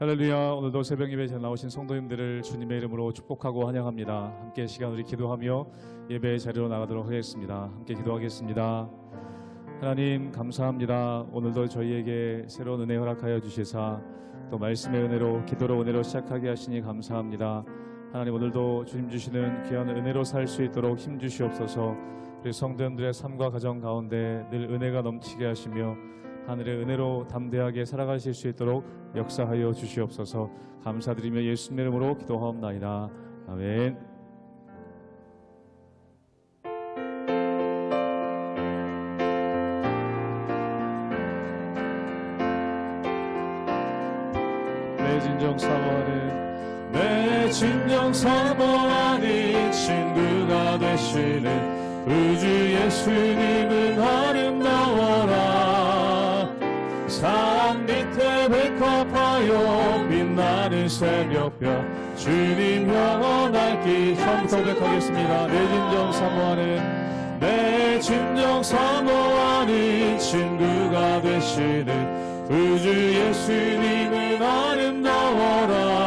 할렐루야. 오늘도 새벽 예배에 나오신 성도님들을 주님의 이름으로 축복하고 환영합니다. 함께 시간 우리 기도하며 예배의 자리로 나가도록 하겠습니다. 함께 기도하겠습니다. 하나님 감사합니다. 오늘도 저희에게 새로운 은혜 허락하여 주시사 또 말씀의 은혜로 기도로 은혜로 시작하게 하시니 감사합니다. 하나님 오늘도 주님 주시는 귀한 은혜로 살 수 있도록 힘 주시옵소서. 우리 성도님들의 삶과 가정 가운데 늘 은혜가 넘치게 하시며 하늘의 은혜로 담대하게 살아가실 수 있도록 역사하여 주시옵소서. 감사드리며 예수님 이름으로 기도하옵나이다. 아멘. 내 진정 사모하는 내 진정 사모하는 친구가 되시는 우주 예수님은 아름 새벽별 주님 영원할 길 처음부터 고백하겠습니다. 내 진정 사모하는 내 진정 사모하는 친구가 되시는 우주 예수님은 아름다워라.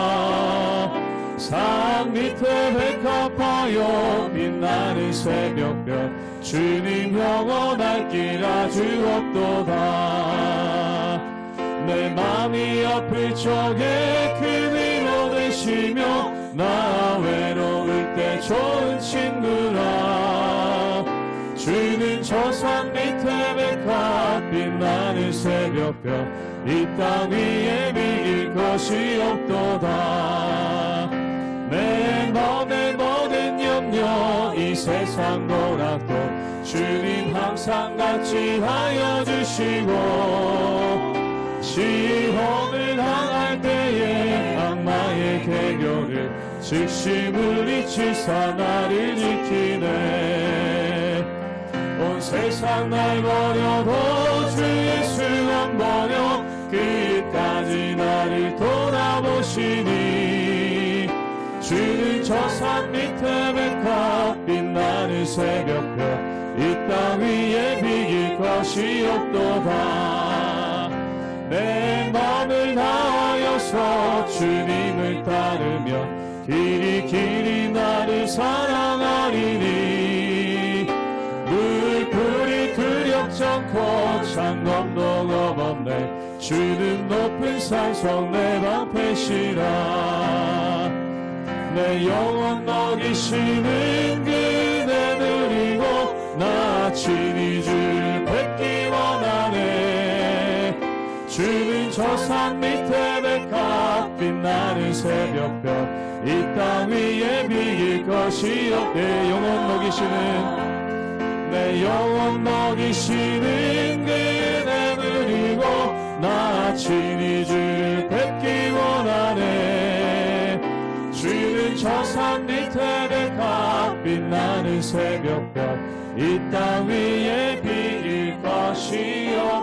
산 밑에 백합하여 빛나는 새벽별 주님 영원할 길 아주 없도다 내 맘이 아플 적에 그 위로 되시며 나 외로울 때 좋은 친구라. 주는 저산 밑에 백합 빛나는 새벽별 이 땅 위에 비길 것이 없도다. 내 맘의 모든 염려 이 세상 고락도 주님 항상 같이 하여 주시고 시험을 당할 때에 악마의 개교를 즉시 물리치사 나를 지키네. 온 세상 날 버려도 주 예수 안 버려 끝까지 나를 돌아보시니 주는 저 산 밑에 백합 빛나는 새벽별 이 땅 위에 비길 것이 없도다 내 맘을 다하여서 주님을 따르며 길이 길이 나를 사랑하리니 물풀이 두렵지 않고 창검도 겁없네 주는 높은 산성 내 방패시라 내 영혼 먹이시는 그대 누리고 나 친히 주는 저산 밑에 백합 빛나는 새벽별 이 땅 위에 비길 것이 없네 영혼 먹이시는 내 영혼 먹이시는 그대 누리고 나 친히 줄 뵙기 원하네. 주는 저 산 밑에 백합 빛나는 새벽별 이 땅 위에 비길 것이 없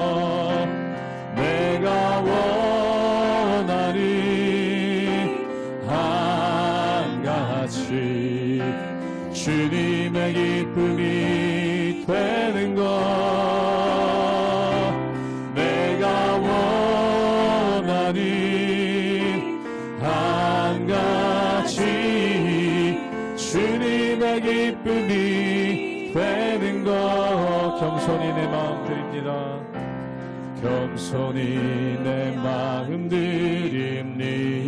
주님의 기쁨이 되는 것. 내가 원하니 한같이 주님의 기쁨이 되는 것. 겸손히 내 마음 드립니다. 겸손히 내 마음 드립니다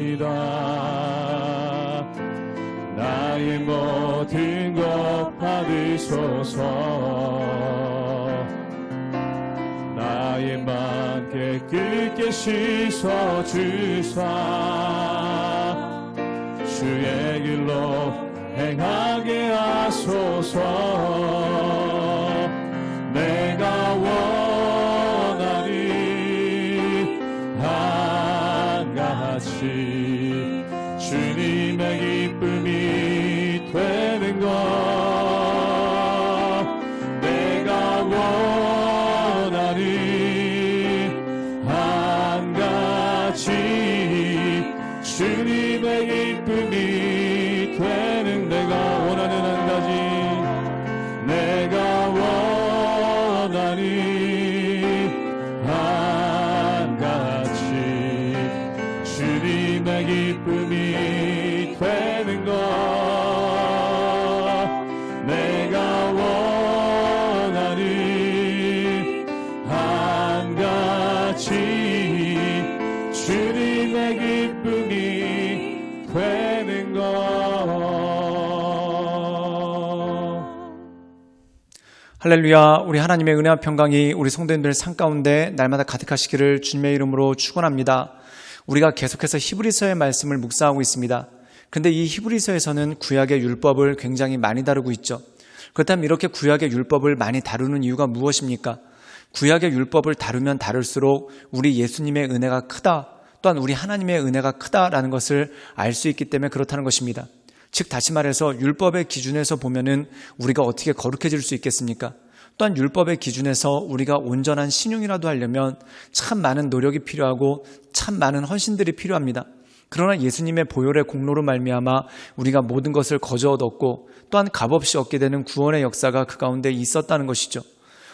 받으소서. 나의 맘 깨끗게 씻어 주사. 주의 길로 행하게 하소서 할렐루야, 우리 하나님의 은혜와 평강이 우리 성도님들 삶 가운데 날마다 가득하시기를 주님의 이름으로 축원합니다. 우리가 계속해서 히브리서의 말씀을 묵상하고 있습니다. 근데 이 히브리서에서는 구약의 율법을 굉장히 많이 다루고 있죠. 그렇다면 이렇게 구약의 율법을 많이 다루는 이유가 무엇입니까? 구약의 율법을 다루면 다룰수록 우리 예수님의 은혜가 크다, 또한 우리 하나님의 은혜가 크다라는 것을 알 수 있기 때문에 그렇다는 것입니다. 즉 다시 말해서 율법의 기준에서 보면은 우리가 어떻게 거룩해질 수 있겠습니까? 또한 율법의 기준에서 우리가 온전한 신용이라도 하려면 참 많은 노력이 필요하고 참 많은 헌신들이 필요합니다. 그러나 예수님의 보혈의 공로로 말미암아 우리가 모든 것을 거저 얻었고 또한 값없이 얻게 되는 구원의 역사가 그 가운데 있었다는 것이죠.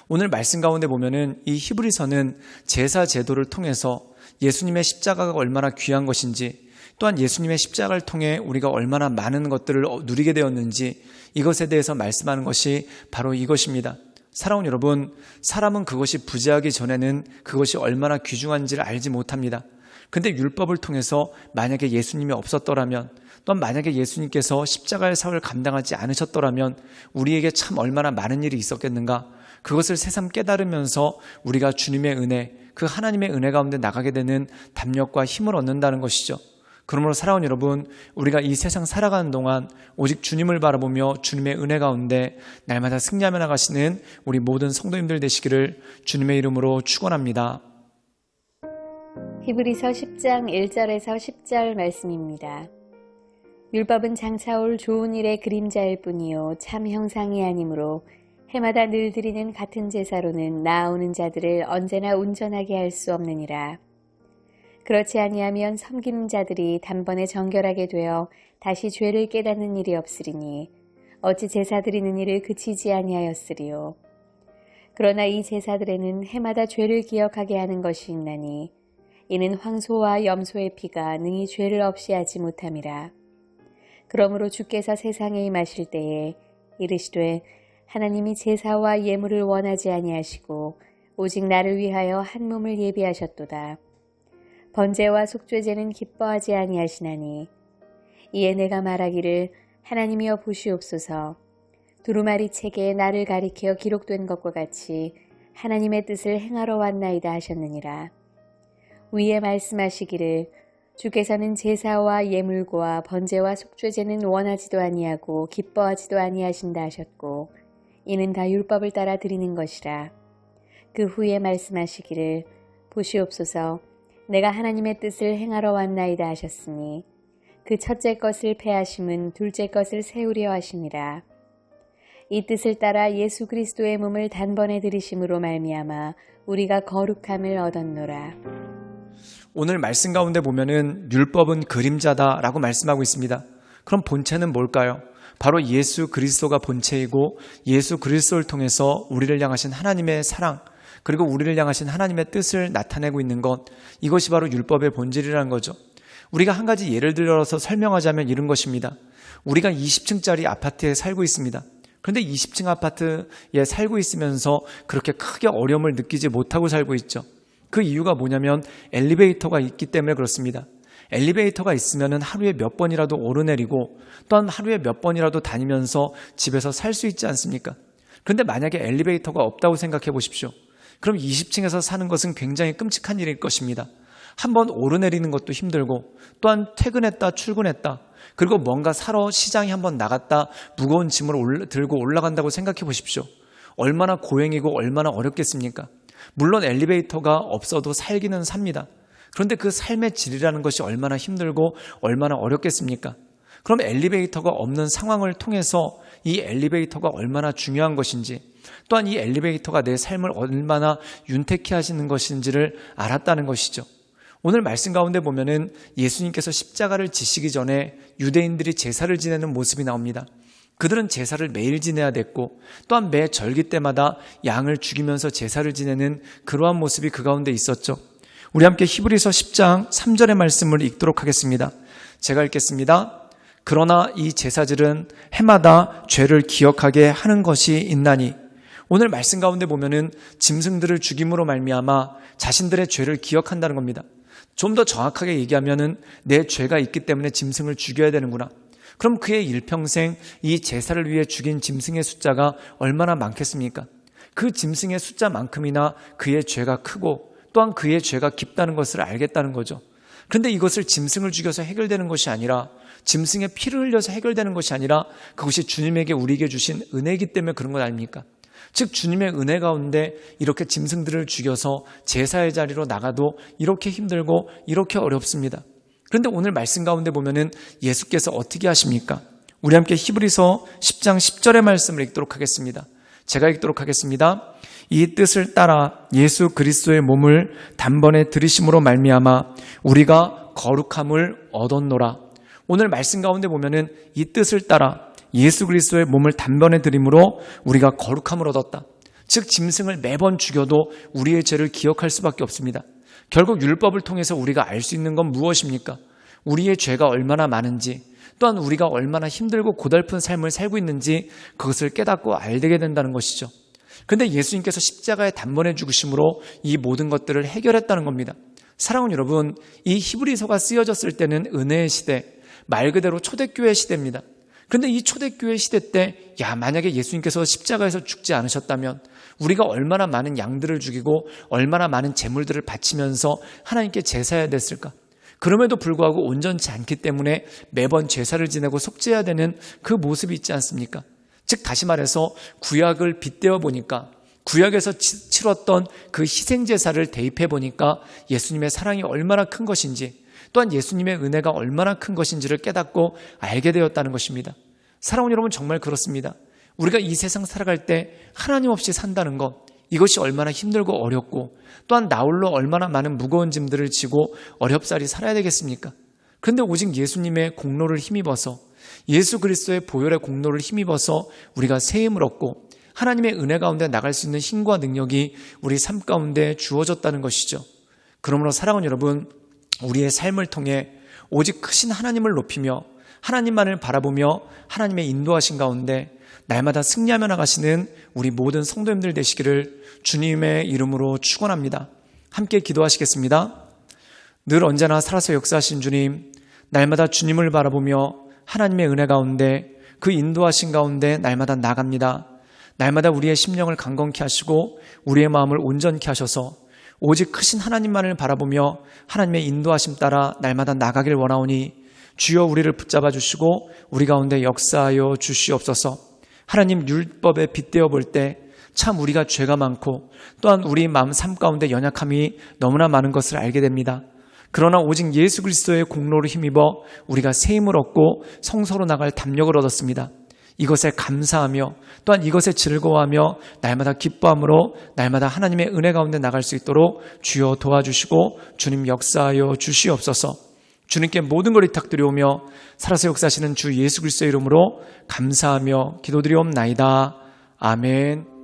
오늘 말씀 가운데 보면은 이 히브리서는 제사 제도를 통해서 예수님의 십자가가 얼마나 귀한 것인지 또한 예수님의 십자가를 통해 우리가 얼마나 많은 것들을 누리게 되었는지 이것에 대해서 말씀하는 것이 바로 이것입니다. 사랑하는 여러분, 사람은 그것이 부재하기 전에는 그것이 얼마나 귀중한지를 알지 못합니다. 근데 율법을 통해서 만약에 예수님이 없었더라면 또한 만약에 예수님께서 십자가의 사을 감당하지 않으셨더라면 우리에게 참 얼마나 많은 일이 있었겠는가 그것을 새삼 깨달으면서 우리가 주님의 은혜 그 하나님의 은혜 가운데 나가게 되는 담력과 힘을 얻는다는 것이죠. 그러므로 사랑하는 여러분, 우리가 이 세상 살아가는 동안 오직 주님을 바라보며 주님의 은혜 가운데 날마다 승리하며 나가시는 우리 모든 성도님들 되시기를 주님의 이름으로 축원합니다. 히브리서 10장 1절에서 10절 말씀입니다. 율법은 장차올 좋은 일의 그림자일 뿐이요 참 형상이 아니므로 해마다 늘 드리는 같은 제사로는 나아오는 자들을 언제나 온전하게 할 수 없느니라. 그렇지 아니하면 섬기는 자들이 단번에 정결하게 되어 다시 죄를 깨닫는 일이 없으리니 어찌 제사 드리는 일을 그치지 아니하였으리요. 그러나 이 제사들에는 해마다 죄를 기억하게 하는 것이 있나니 이는 황소와 염소의 피가 능히 죄를 없이 하지 못함이라. 그러므로 주께서 세상에 임하실 때에 이르시되 하나님이 제사와 예물을 원하지 아니하시고 오직 나를 위하여 한 몸을 예비하셨도다. 번제와 속죄제는 기뻐하지 아니하시나니 이에 내가 말하기를 하나님이여 보시옵소서 두루마리 책에 나를 가리켜 기록된 것과 같이 하나님의 뜻을 행하러 왔나이다 하셨느니라. 위에 말씀하시기를 주께서는 제사와 예물과 번제와 속죄제는 원하지도 아니하고 기뻐하지도 아니하신다 하셨고 이는 다 율법을 따라 드리는 것이라. 그 후에 말씀하시기를 보시옵소서 내가 하나님의 뜻을 행하러 왔나이다 하셨으니 그 첫째 것을 패하심은 둘째 것을 세우려 하심이라. 이 뜻을 따라 예수 그리스도의 몸을 단번에 들이심으로 말미암아 우리가 거룩함을 얻었노라. 오늘 말씀 가운데 보면은 율법은 그림자다라고 말씀하고 있습니다. 그럼 본체는 뭘까요? 바로 예수 그리스도가 본체이고 예수 그리스도를 통해서 우리를 향하신 하나님의 사랑 그리고 우리를 향하신 하나님의 뜻을 나타내고 있는 것 이것이 바로 율법의 본질이라는 거죠. 우리가 한 가지 예를 들어서 설명하자면 이런 것입니다. 우리가 20층짜리 아파트에 살고 있습니다. 그런데 20층 아파트에 살고 있으면서 그렇게 크게 어려움을 느끼지 못하고 살고 있죠. 그 이유가 뭐냐면 엘리베이터가 있기 때문에 그렇습니다. 엘리베이터가 있으면 하루에 몇 번이라도 오르내리고 또한 하루에 몇 번이라도 다니면서 집에서 살 수 있지 않습니까? 그런데 만약에 엘리베이터가 없다고 생각해 보십시오. 그럼 20층에서 사는 것은 굉장히 끔찍한 일일 것입니다. 한번 오르내리는 것도 힘들고 또한 퇴근했다 출근했다 그리고 뭔가 사러 시장에 한번 나갔다 무거운 짐을 올라- 들고 올라간다고 생각해 보십시오. 얼마나 고행이고 얼마나 어렵겠습니까? 물론 엘리베이터가 없어도 살기는 삽니다. 그런데 그 삶의 질이라는 것이 얼마나 힘들고 얼마나 어렵겠습니까? 그럼 엘리베이터가 없는 상황을 통해서 이 엘리베이터가 얼마나 중요한 것인지 또한 이 엘리베이터가 내 삶을 얼마나 윤택해 하시는 것인지를 알았다는 것이죠. 오늘 말씀 가운데 보면은 예수님께서 십자가를 지시기 전에 유대인들이 제사를 지내는 모습이 나옵니다. 그들은 제사를 매일 지내야 됐고 또한 매 절기 때마다 양을 죽이면서 제사를 지내는 그러한 모습이 그 가운데 있었죠. 우리 함께 히브리서 10장 3절의 말씀을 읽도록 하겠습니다. 제가 읽겠습니다. 그러나 이 제사들은 해마다 죄를 기억하게 하는 것이 있나니 오늘 말씀 가운데 보면은 짐승들을 죽임으로 말미암아 자신들의 죄를 기억한다는 겁니다. 좀 더 정확하게 얘기하면은 내 죄가 있기 때문에 짐승을 죽여야 되는구나. 그럼 그의 일평생 이 제사를 위해 죽인 짐승의 숫자가 얼마나 많겠습니까? 그 짐승의 숫자만큼이나 그의 죄가 크고 또한 그의 죄가 깊다는 것을 알겠다는 거죠. 그런데 이것을 짐승을 죽여서 해결되는 것이 아니라 짐승의 피를 흘려서 해결되는 것이 아니라 그것이 주님에게 우리에게 주신 은혜이기 때문에 그런 것 아닙니까? 즉 주님의 은혜 가운데 이렇게 짐승들을 죽여서 제사의 자리로 나가도 이렇게 힘들고 이렇게 어렵습니다. 그런데 오늘 말씀 가운데 보면은 예수께서 어떻게 하십니까? 우리 함께 히브리서 10장 10절의 말씀을 읽도록 하겠습니다. 제가 읽도록 하겠습니다. 이 뜻을 따라 예수 그리스도의 몸을 단번에 들이심으로 말미암아 우리가 거룩함을 얻었노라. 오늘 말씀 가운데 보면은 이 뜻을 따라 예수 그리스도의 몸을 단번에 들임으로 우리가 거룩함을 얻었다. 즉 짐승을 매번 죽여도 우리의 죄를 기억할 수밖에 없습니다. 결국 율법을 통해서 우리가 알 수 있는 건 무엇입니까? 우리의 죄가 얼마나 많은지 또한 우리가 얼마나 힘들고 고달픈 삶을 살고 있는지 그것을 깨닫고 알게 된다는 것이죠. 근데 예수님께서 십자가에 단번에 죽으심으로 이 모든 것들을 해결했다는 겁니다. 사랑하는 여러분, 이 히브리서가 쓰여졌을 때는 은혜의 시대, 말 그대로 초대교회 시대입니다. 그런데 이 초대교회 시대 때, 야, 만약에 예수님께서 십자가에서 죽지 않으셨다면 우리가 얼마나 많은 양들을 죽이고 얼마나 많은 재물들을 바치면서 하나님께 제사해야 됐을까? 그럼에도 불구하고 온전치 않기 때문에 매번 제사를 지내고 속죄해야 되는 그 모습이 있지 않습니까? 즉 다시 말해서 구약을 빗대어 보니까 구약에서 치- 치렀던 그 희생 제사를 대입해 보니까 예수님의 사랑이 얼마나 큰 것인지 또한 예수님의 은혜가 얼마나 큰 것인지를 깨닫고 알게 되었다는 것입니다. 사랑하는 여러분 정말 그렇습니다. 우리가 이 세상 살아갈 때 하나님 없이 산다는 것 이것이 얼마나 힘들고 어렵고 또한 나홀로 얼마나 많은 무거운 짐들을 지고 어렵사리 살아야 되겠습니까? 그런데 오직 예수님의 공로를 힘입어서 예수 그리스도의 보혈의 공로를 힘입어서 우리가 새 힘을 얻고 하나님의 은혜 가운데 나갈 수 있는 힘과 능력이 우리 삶 가운데 주어졌다는 것이죠. 그러므로 사랑하는 여러분, 우리의 삶을 통해 오직 크신 하나님을 높이며 하나님만을 바라보며 하나님의 인도하신 가운데 날마다 승리하며 나가시는 우리 모든 성도님들 되시기를 주님의 이름으로 축원합니다. 함께 기도하시겠습니다. 늘 언제나 살아서 역사하신 주님, 날마다 주님을 바라보며 하나님의 은혜 가운데 그 인도하신 가운데 날마다 나갑니다. 날마다 우리의 심령을 강건케 하시고 우리의 마음을 온전케 하셔서 오직 크신 하나님만을 바라보며 하나님의 인도하심 따라 날마다 나가길 원하오니 주여 우리를 붙잡아 주시고 우리 가운데 역사하여 주시옵소서. 하나님 율법에 빗대어 볼 때 참 우리가 죄가 많고 또한 우리 마음 삶 가운데 연약함이 너무나 많은 것을 알게 됩니다. 그러나 오직 예수 그리스도의 공로를 힘입어 우리가 새 힘을 얻고 성서로 나갈 담력을 얻었습니다. 이것에 감사하며 또한 이것에 즐거워하며 날마다 기뻐함으로 날마다 하나님의 은혜 가운데 나갈 수 있도록 주여 도와주시고 주님 역사하여 주시옵소서. 주님께 모든 걸 위탁드리오며 살아서 역사하시는 주 예수 그리스도의 이름으로 감사하며 기도드리옵나이다. 아멘.